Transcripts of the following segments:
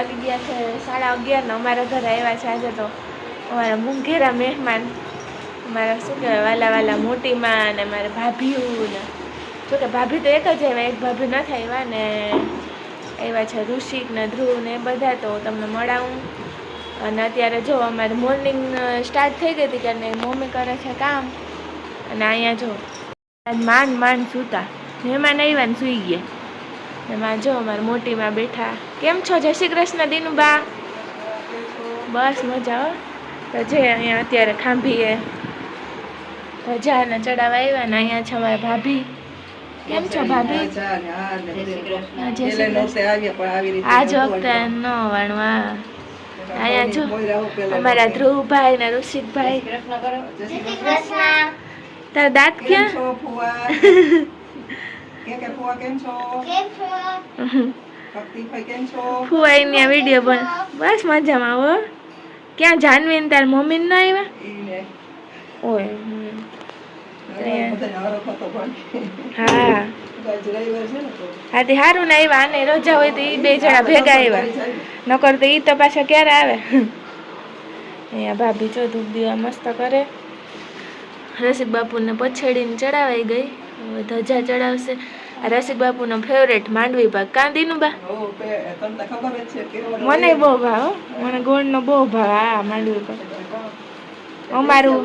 વાગી ગયા છે. સાડા અગિયાર ને અમારા ઘરે આવ્યા છે આજે તો. અમારા મુંઘેરા મહેમાન. અમારા શું કહેવાય, વાલા વાલા મોટી માં ને મારા ભાભીઓ ને. જો કે ભાભી તો એક જ આવ્યા, એક ભાભી નથી આવ્યા ને આવ્યા છે ઋષિક ને ધ્રુવ ને બધા, તો તમને મળાવું. અને અત્યારે જો અમારે મોર્નિંગ સ્ટાર્ટ થઈ ગઈ હતી કે મમ્મી કરે છે કામ. અને અહીંયા જો, માન માંડ સૂતા. મહેમાન આવ્યા ને સૂઈ ગયા. એમાં જો અમારા મોટીમાં બેઠા. કેમ છો? જય શ્રી કૃષ્ણ દીનુબા. બસ મજા હો. તો જે અહીંયા અત્યારે ખાંભીએ ધજાને ચડાવવા આવ્યા ને અહીંયા છે અમારા ભાભી. કેમ છો ભાભી? આજ વખતે ન વણવા. અહીંયા જો અમારા ધ્રુવભાઈ ને ઋષિકભાઈ. તારા દાંત ક્યાં? ફુવાઈ વીડિયો બન બસ મજામાં હો. ક્યાં જાનવી ને તાર મમ્મી ના આવ્યા ઓય. હા. હા તે સારું ને આવ્યા આને રજા હોય તો એ બે જણા ભેગા આવ્યા નકર તો ઈ તો પાછા ક્યારે આવે? અહીંયા ભાભી જો ધૂપ દીવા મસ્ત કરે. રસિક બાપુને પછેડીને ચડાવાઈ ગઈ. હવે ધજા ચડાવશે. આ રસિક બાપુનો ફેવરેટ માંડવી ભાગ. કાંદીનું બા? મને બહુ ભાવ. મને ગોળનો બહુ ભાવ આ માંડવી ભાગ. અમારું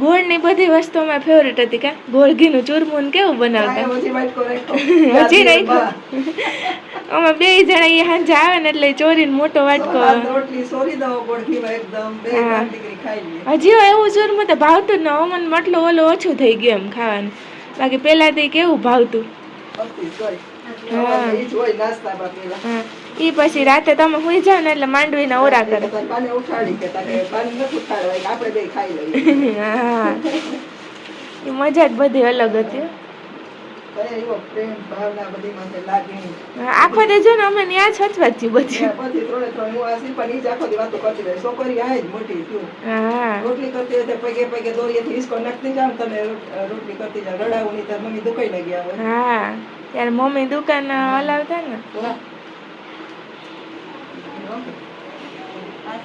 ગોળની બધી વસ્તુ અમારી ફેવરેટ હતી કા? ગોળ ઘીનું ચૂરમું કેવું બનાવતા? હજી રાખ્યું અમે બે જણા અહીંયા સાંજે આવે ને એટલે ચોરીને મોટો વાટકો હજી એવું ચૂરમું તો ભાવતું જ ન અમને મટલું ઓલું ઓછું થઈ ગયું એમ ખાવાનું. બાકી પહેલા તો કેવું ભાવતું. હા. ઈ પછી રાતે તમે સુઈ જાવ ને એટલે માંડવીના ઓરા કરે. હા. એ મજા જ બધી અલગ હતી આખો દે જો ને અમે ત્યાં છચવા જ બધી. હા રોટલી કરતી હતી પગે પગે દોરીએથી ઈસકો નાખતી ને તને રોટલી કરતી જાવ રડાવું નહીં તાર મમ્મી દુખાઈને ગયા આવે. હા. ત્યારે મમ્મી દુકાન હલાવતા ને. હા. હા. આ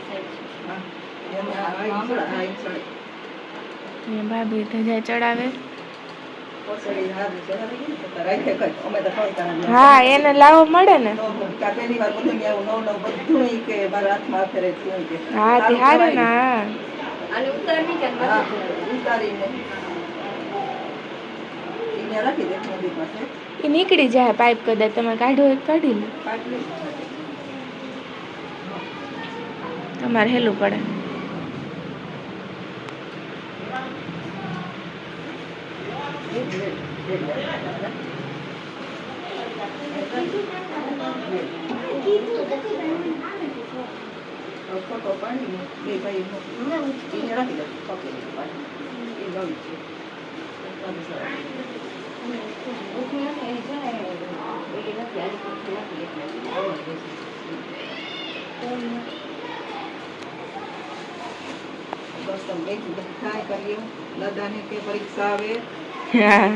હા, ભાભી ધજા ચડાવે. હા એને લાવો મળે ને. હા તે સારું સારું ને કહેવાય. હા હા, ઉતારીને. ઈ ન્યા રાખી દે નદી પાસે. એ નીકળી જાય પાઇપ કદાચ તમે કાઢો હોય કાઢી લો તમારે હેલું પડે ફોટો પાડીને બે ભાઈ ઈને રાખી દે પકડી પાડી. ઈ નવી છે. નવી સરસ. બસ તમે બે જુદા થાય કરીએ દાદાને કે પરીક્ષા આવે હા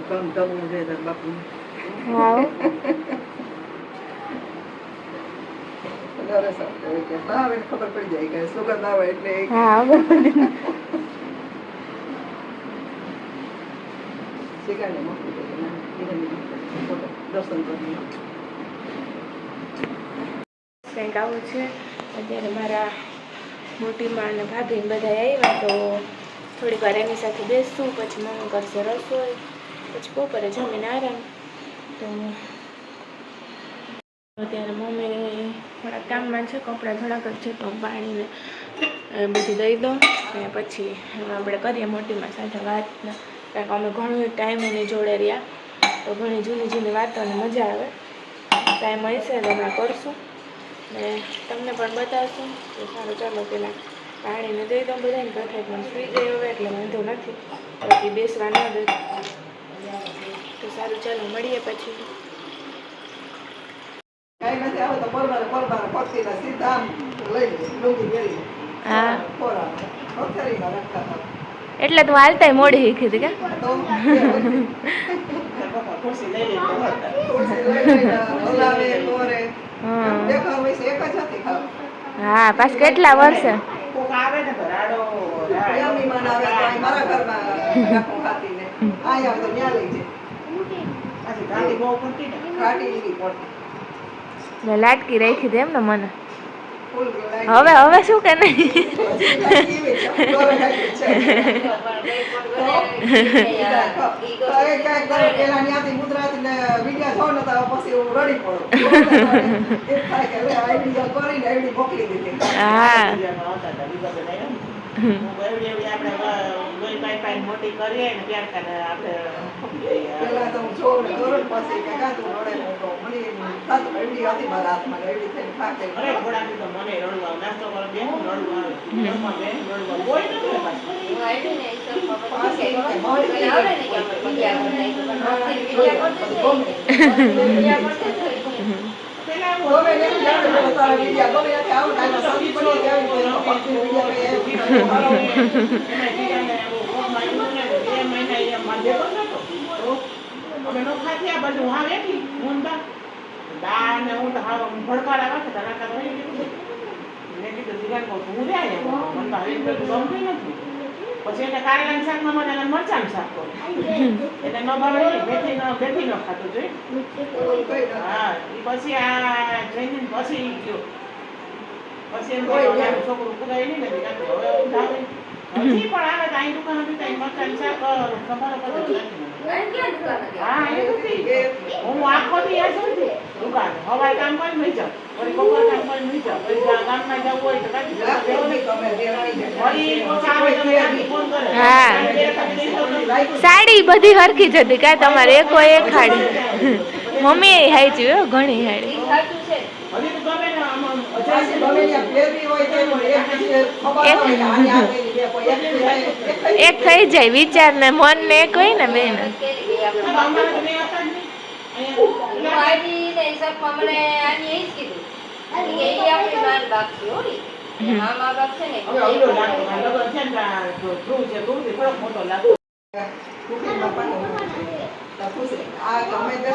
ગમ ગમવું જોઈએ તારા બાપુને. હા હો. સરસ આવતો હોય કે ના આવે ને ખબર પડી જાય કે સુગંધ આવે એટલે એ હા હવે શીખાડે મોકલી દે કે ના, ધીરે ધીરે દર્શન કરી કંઈક આવું છે અત્યારે મારા મોટી માં અને ભાભી બધા આવ્યા તો થોડીક વાર એની સાથે બેસશું પછી મમ્મી કરશે રસોઈ પછી બપોરે જમીને આરામ. તો અત્યારે મમ્મી થોડાક કામમાં છે કપડાં થોડાક જ છે તો પાણીને બધું દઈ દઉં અને પછી આપણે કરીએ મોટીમાં સાથે વાત ને કારણ કે અમે ઘણો ટાઈમ એની જોડે રહ્યા. તો ઘણી જૂની જૂની વાતોને મજા આવે. ટાઈમ હશે તો અમે કરશું. ને તમને પણ બતાવશું. તો સારું ચાલો પેલા પાણીને દઈ દઉં બધાને. કથાઈ પણ સુઈ ગઈ હવે એટલે વાંધો નથી. બાકી બેસવા ન દે. તો સારું ચાલો મળીએ પછી. કાંઈ એટલે તું હાલતા મોડી શીખી હતી કે. હા. પાછ કેટલા વર્ષે? લાટકી રાખી દે એમ ને મને. હવે હવે શું કે નહીં? હું. લોહી પાઈ મોટી કરીએ ને ત્યાર આપણે પેલા તો ને પછી કે કાં રડે મને એમ થતું, એવડી હતી મારા હાથમાં ને એવડી થઈને થાકે. અરે થોડાથી તો મને રડવું આવે. નાસ્તો કરવા બેસું ને રડવું ને રડવું. આવે. ન કરે પાછું. પેલા એવું ગમે ને એમ જાણે બોલો તારા વિડિયા ગમે ત્યાંથી આવું ને આમાં સૌથી પડી જાય એવી કોઈ ભક્તિ વિડિયા કઈ એવી કોઈ હારો નહીં. પછી શાકમાં મને મરચાનું શાક. એટલે ન ભાવે મેથી ન મેથી ન ખાતું જોઈએ. હા પછી આ જઈને પછી ગયો પછી એમ કહ્યું, "હવે છોકરું કુદાય નહીં ને હવે ઊંઘ આવે." હજી પણ આવે તો અહીં દુકાન હતી હા આખો દી આ છું? દુકાન. કામ જાઉં. વળી બપોર કામ જાઉં. ગામમાં જવું હોય તો સાડી બધી હરખી જ હતી કાંઈ તમારે એકો એક હાડી. મમ્મી હાઈ હાઈચી ઘણી હાડી હજી તો ગમે ને આમ આમ પાછી ગમે ત્યાં ફેરવી હોય તો એમાં એક કોઈ થઈ જાય, વિચાર ને મન ને હોય ને બેન. આ ગમે તે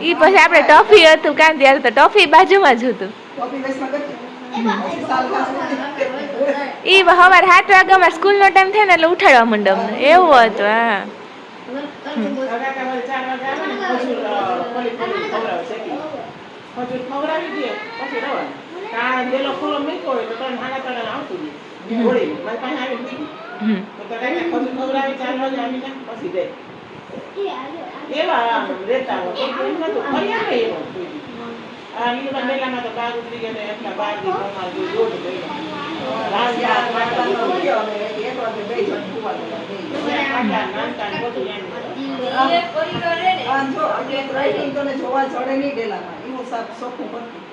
ઈ પછી આપણે ટોફી હતું કાં ત્યારે તો ટોફી બાજુમાં જ હતું. ઈ સવાર સાત વાગ્યામાં સ્કૂલનો ટાઈમ થાય ને એટલે ઉઠાડવા માંડે અમને એવું હતું હા. હમ. એવા રહેતા હોય. એમ નતું. ફરી આવે એવો. આ લીલા મેલામાં તો બાર ઉતરી ગયા ને એટલા બાર દી ઘરમાં જો દોઢ લેવા ગઈ. ખાટા નાનતા ને બધું એમ.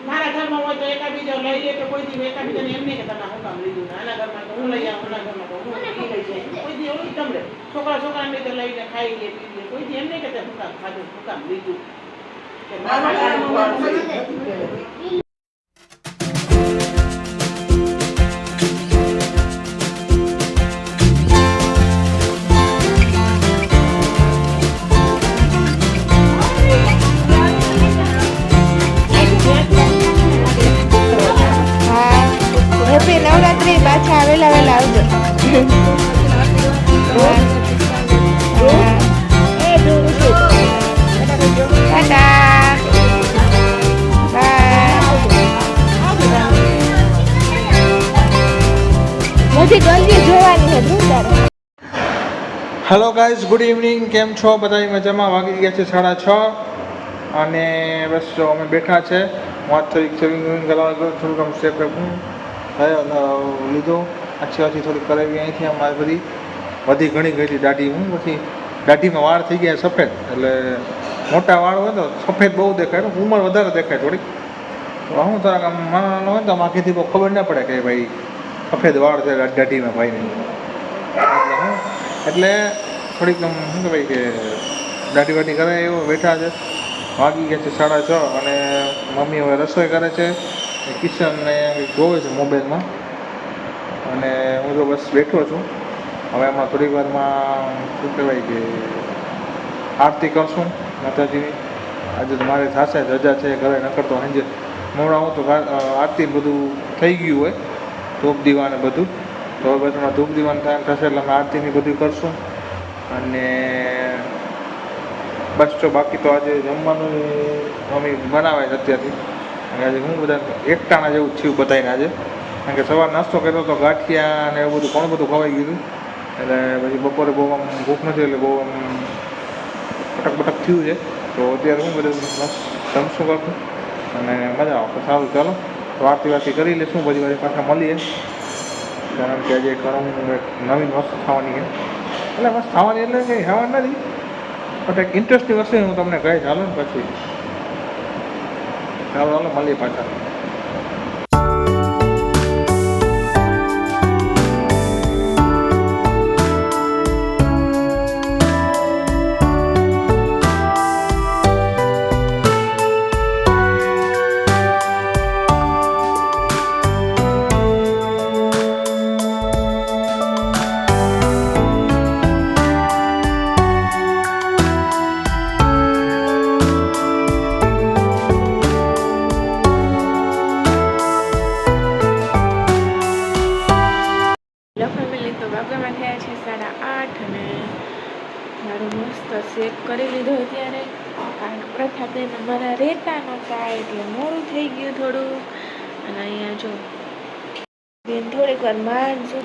મારા ઘરમાં હોય તો એકા બીજો લઈ લે તો કોઈ દી એકા બીજાને એમ નહીં કે તમે શું કામ લીધું આના ઘરમાં તો હું લઈ આવું આના ઘરમાં તો હું લઈ જાય. કોઈ દી એવું તમને છોકરા છોકરા ને તો લઈને ખાઈ લે પી લે. કોઈ દી એમ નહીં કે શું કામ ખાધું શું કામ લીધું. હેપી નવરાત્રી પાછા આવેલા વેલા આવજો. હેલો ગાઈઝ ગુડ ઇવનિંગ કેમ છો? બધા મજામાં? વાગી ગયા છે સાડા છ. અને બસ અમે બેઠા છે. હું આજ થોડીક સેવિંગ પ્રભુ થોડુંક આમ લીધું. આછી આછી થોડીક કરાવી અહીંથી અમારે બધી. બધી ઘણી હતી દાઢી હું પછી દાઢીમાં વાળ થઈ ગયા સફેદ. એટલે મોટા વાળ હોય તો સફેદ બહુ દેખાય ઉંમર વધારે દેખાય થોડીક. તો હું થોડાક આમ નાનો હોય તો આખીથી બહુ ખબર ના પડે કે ભાઈ સફેદ વાળ છે દાઢીમાં ભાઈને. એટલે એટલે થોડીક આમ શું કહેવાય કે દાઢી વાઢી કરે એવો બેઠા છે. વાગી ગયા છે સાડા છ અને મમ્મી હવે રસોઈ કરે છે. કિશનને જોવે છે મોબાઈલમાં. અને હું તો બસ બેઠો છું. હવે એમાં થોડી વારમાં શું કહેવાય કે આરતી કરશું માતાજીની. આજે તો મારે થશે રજા છે, ઘરે ન કરતો સાંજે. મોડા હું તો આરતી બધું થઈ ગયું હોય, ધૂપ દીવા ને બધું. તો હવે બસ હમણાં ધૂપ દીવાનો ટાઈમ થશે એટલે અમે આરતીની બધું કરશું. અને બસ જો બાકી તો આજે જમવાનું મમ્મી બનાવે છે અત્યારથી. અને આજે હું બધા એકટાણા જેવું થયું બતાવીને આજે. કારણ કે સવાર નાસ્તો કર્યો તો ગાંઠિયા ને એવું બધું ઘણું બધું ખવાઈ ગયું એટલે પછી બપોરે બહુ આમ ભૂખ નથી એટલે બહુ આમ પટક પટક થયું છે. તો અત્યારે હું બધું મસ્ત જમશું કરશું અને મજા આવે તો સારું ચાલો. વાતી વાતી કરી લઈશું બધી વાર પાછા મળીએ. કારણ કે આજે ઘણું એક નવીન વસ્તુ ખાવાની છે. એટલે મસ્ત ખાવાની એટલે કંઈ ખાવાની નથી. બટ એક ઇન્ટરેસ્ટિંગ વસ્તુ હું તમને કહીશ હાલો ને પછી. ચાલો ચાલો મળીએ પાછા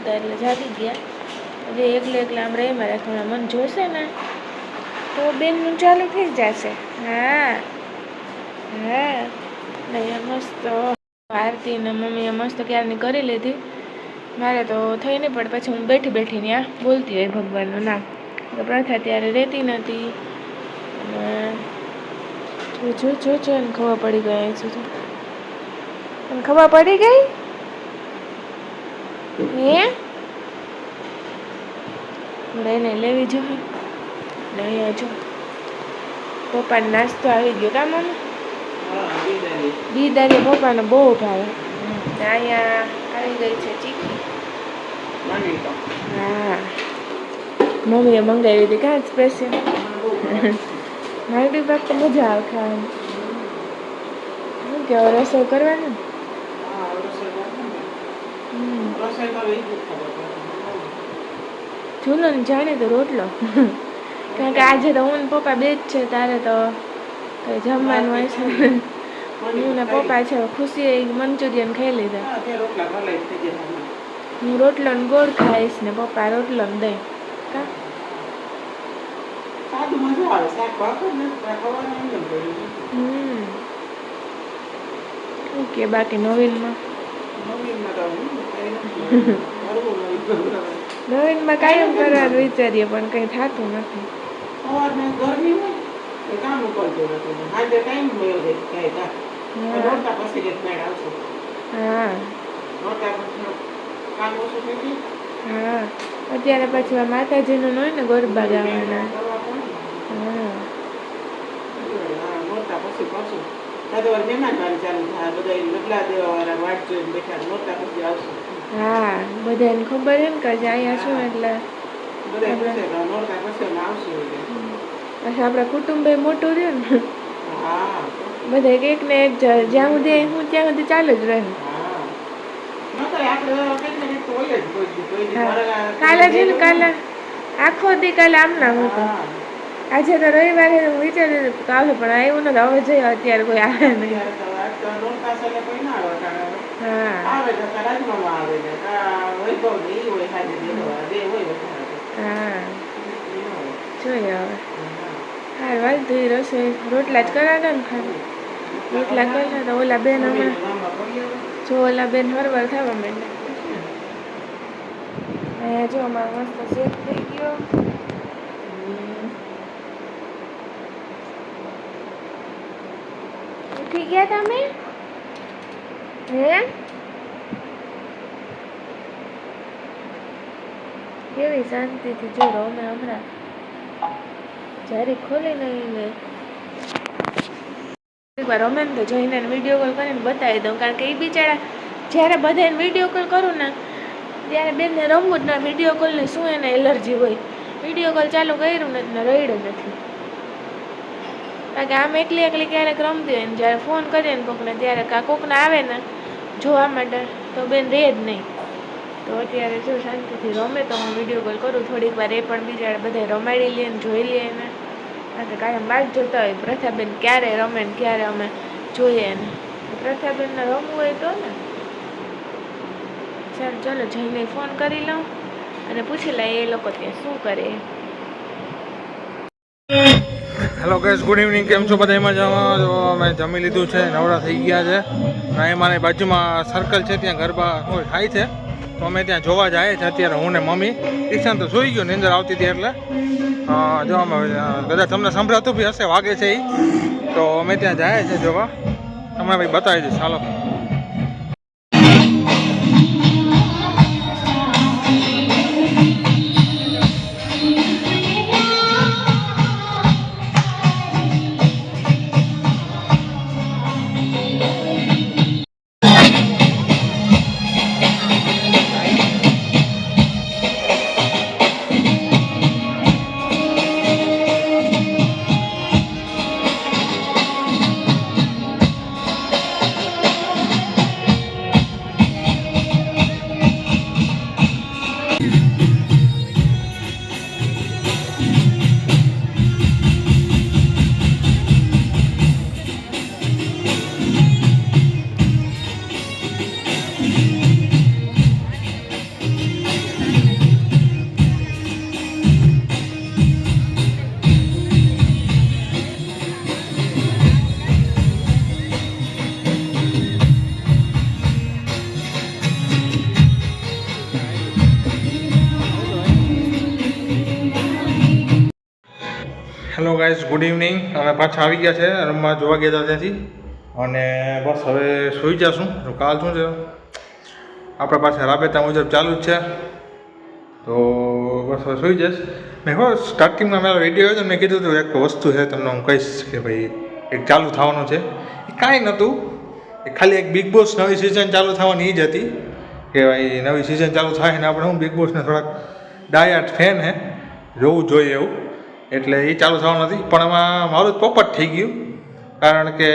સુતા એટલે જાગી ગયા. હવે એકલે એકલા આમ રહીમાં થોડા મન જોશે ને, તો બેનનું ચાલુ થઈ જશે. હા હા. નહીં મસ્ત આરતી ને મમ્મીએ મસ્ત ક્યારની કરી લીધી. મારે તો થઈ નહીં, પણ પછી હું બેઠી બેઠી ત્યાં બોલતી હોય ભગવાનનું નામ. તો પ્રથા ત્યારે રહેતી નથી અને જો જો જો એને ખબર પડી ગઈ સુધી. એને ખબર પડી ગઈ? હે? આપણે લેવી જો ને અહીંયા પપ્પા નાસ્તો આવી ગયો કા મમ્મી? દીદારી પપ્પાને બહુ ભાવે. અહીંયા આવી ગઈ છે ચીકી હા. મમ્મીએ મંગાવી હતી કાં સ્પેશિયલ મારી બાપ તો મજા આવે ખાવાની. શું કહેવાય રસોઈ કરવાની? ને? હમ. ને જાણે તો રોટલો. કારણ કે આજે તો હું પપ્પા બે જ છે, તારે તો કઈ જમવાનું હોય છે. હું ને પપ્પા છે, ખુશી મંચુરિયન ખાઈ લીધા. હું રોટલો ને ગોળ ખાઈશ ને પપ્પા રોટલો ને દહીં. કા? ઓકે, બાકી નવીનમાં. નવીનમાં કાયમ કરવાનું વિચારીએ પણ કંઈ થતું નથી. ગરમી હોય એ કામ કરતું નથી. આજે ટાઈમ મળ્યો છે ક્યાંય કાં હા. પછી જ મેળ આવશે. હા. રોટલા પછી કામ ઓછું થઈ હા. અત્યારે પછી આ માતાજીનું હોય ને ગરબા ગાવાના. હા. મોટા પછી પાછું કાં મહેમાન ચાલુ થાય બધા બદલા દેવા વાટ જોઈને બેઠા મોટા પછી આવશે. હા બધાને ખબર ને કે અહીંયા છું એટલે બધા પૂછે મોટા પછી અમે આવશું એટલે. આપણા કુટુંબ મોટું રહ્યું ને. હા. બધા એક ને એક જ્યાં સુધી હું ત્યાં સુધી ચાલુ જ રહે. કાલે છે ને કાલે આખો દી કાલે આમ ના હા. આજે તો રવિવારે હું વિચાર્યું હતું પણ આવ્યું નથી. હવે જઈએ અત્યારે કોઈ આવે નહીં. હા. જોઈએ હવે. હા. વાત વાંધો ઈ રસોઈ રોટલા જ કરાવે ને ખાલી. રોટલા કર્યા તો ઓલા બેન હમણાં કરી. જો ઓલા બેન હરવાર થવા માંડ્યા. અહીંયા જો અમારો મસ્ત શેક થઈ ગયો. ઉઠી ગયા તમે? હે? કેવી શાંતિથી જો અમે હમણાં. જ્યારે ખોલી નહીં ને એકવાર અમે તો જઈને વીડિયો કોલ કરીને બતાવી દઉં, કારણ કે એ બિચારા જ્યારે બધાને વીડિયો કોલ કરું ને, ત્યારે બેનને રમવું જ ના વીડિયો કોલની શું એને એલર્જી હોય? વીડિયો કોલ ચાલુ કર્યું ને રડ્યું નથી. કારણ કે આમ એકલી એકલી ક્યારેક રમતી હોય ને જ્યારે ફોન કરીએ ને કોકને, ત્યારે કાં કોકને આવે ને, જોવા માટે તો બેન રહે જ નહીં. તો અત્યારે જો શાંતિથી રમે તો હું વીડિયો કોલ કરું. થોડીક વાર એ પણ બીજા બધા રમાડી લઈએ ને જોઈ લઈએ ને કારણ કે કાયમ વાત જોતા હોય. પ્રથાબેન ક્યારે રમે ને ક્યારે અમે જોઈએ ને પ્રથાબેનને રમવું હોય તો ને. ચાલ, ચલો જઈને ફોન કરી લઉં અને પૂછી લઈએ એ લોકો ત્યાં શું કરે. હેલો ગેસ ગુડ ઇવનિંગ કેમ છો બધા? એમાં જવા જો અમે જમી લીધું છે. નવરા થઈ ગયા છે. અને એમાંની બાજુમાં સર્કલ છે. ત્યાં ગરબા હોય, થાય છે. તો અમે ત્યાં જોવા જઈએ છે. અત્યારે હું ને મમ્મી. ઈશાન તો સુઈ ગયો, નીંદર આવતી હતી એટલે. જો અમે કદાચ તમને સંભળાતું બી હશે, વાગે છે એ તો અમે ત્યાં જાય છે જોવા. તમને ભાઈ બતાવી દઈશ. ચાલો ગાઈઝ અમે પાછા આવી ગયા છે, રમવા જોવા ગયા હતા ત્યાંથી. અને બસ હવે સૂઈ જશું. કાલ શું છે? આપણા પાસે રાબેતા મુજબ ચાલુ જ છે. તો બસ હવે સુઈ જઈશ. મેં હો સ્ટાર્ટિંગમાં મારા વીડિયો હતો, મેં કીધું હતું, એક વસ્તુ છે તમને હું કહીશ કે ભાઈ, એક ચાલુ થવાનું છે. એ કાંઈ નહોતું. એ ખાલી એક બિગ બોસ નવી સિઝન ચાલુ થવાની એ જ હતી. કે ભાઈ, નવી સિઝન ચાલુ થાય ને આપણે હું બિગ બોસને થોડાક ડાયાટ ફેન હે. જોવું જોઈએ એવું. એટલે એ ચાલુ થવાનું નથી. પણ એમાં મારું જ પોપટ થઈ ગયું. કારણ કે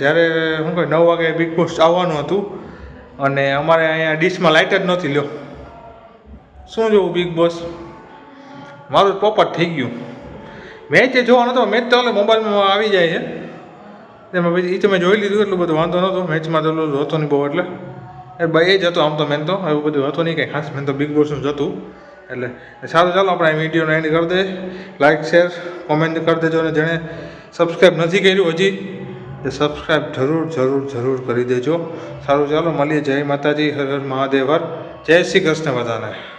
જ્યારે શું કહે, નવ વાગે બિગ બોસ આવવાનું હતું અને અમારે અહીંયા ડીશમાં લાઇટ જ નહોતી લ્યો. શું જોવું બિગ બોસ મારું પોપટ થઈ ગયું. મેચ જે જોવાનો હતો મેચ તો મોબાઈલમાં આવી જાય છે. એમાં પછી એ તો મેં જોઈ લીધું, એટલું બધું વાંધો નહોતો. મેચમાં તો હતો નહીં બહુ એટલે. ભાઈ એ જ હતો આમ તો મેન તો, એવું બધું હતું નહીં, કંઈ ખાસ. મેન તો બિગ બોસનું જ હતું. એટલે સારું ચાલો આપણે આ વિડીયોને એન્ડ કરી દે લાઇક શેર કોમેન્ટ કરી દેજો અને જેણે સબસ્ક્રાઈબ નથી કર્યું હજી, એ સબસ્ક્રાઈબ જરૂર જરૂર જરૂર કરી દેજો. સારું, ચાલો, મળીએ. જય માતાજી. હર હર મહાદેવ. જય શ્રી કૃષ્ણ બધાને.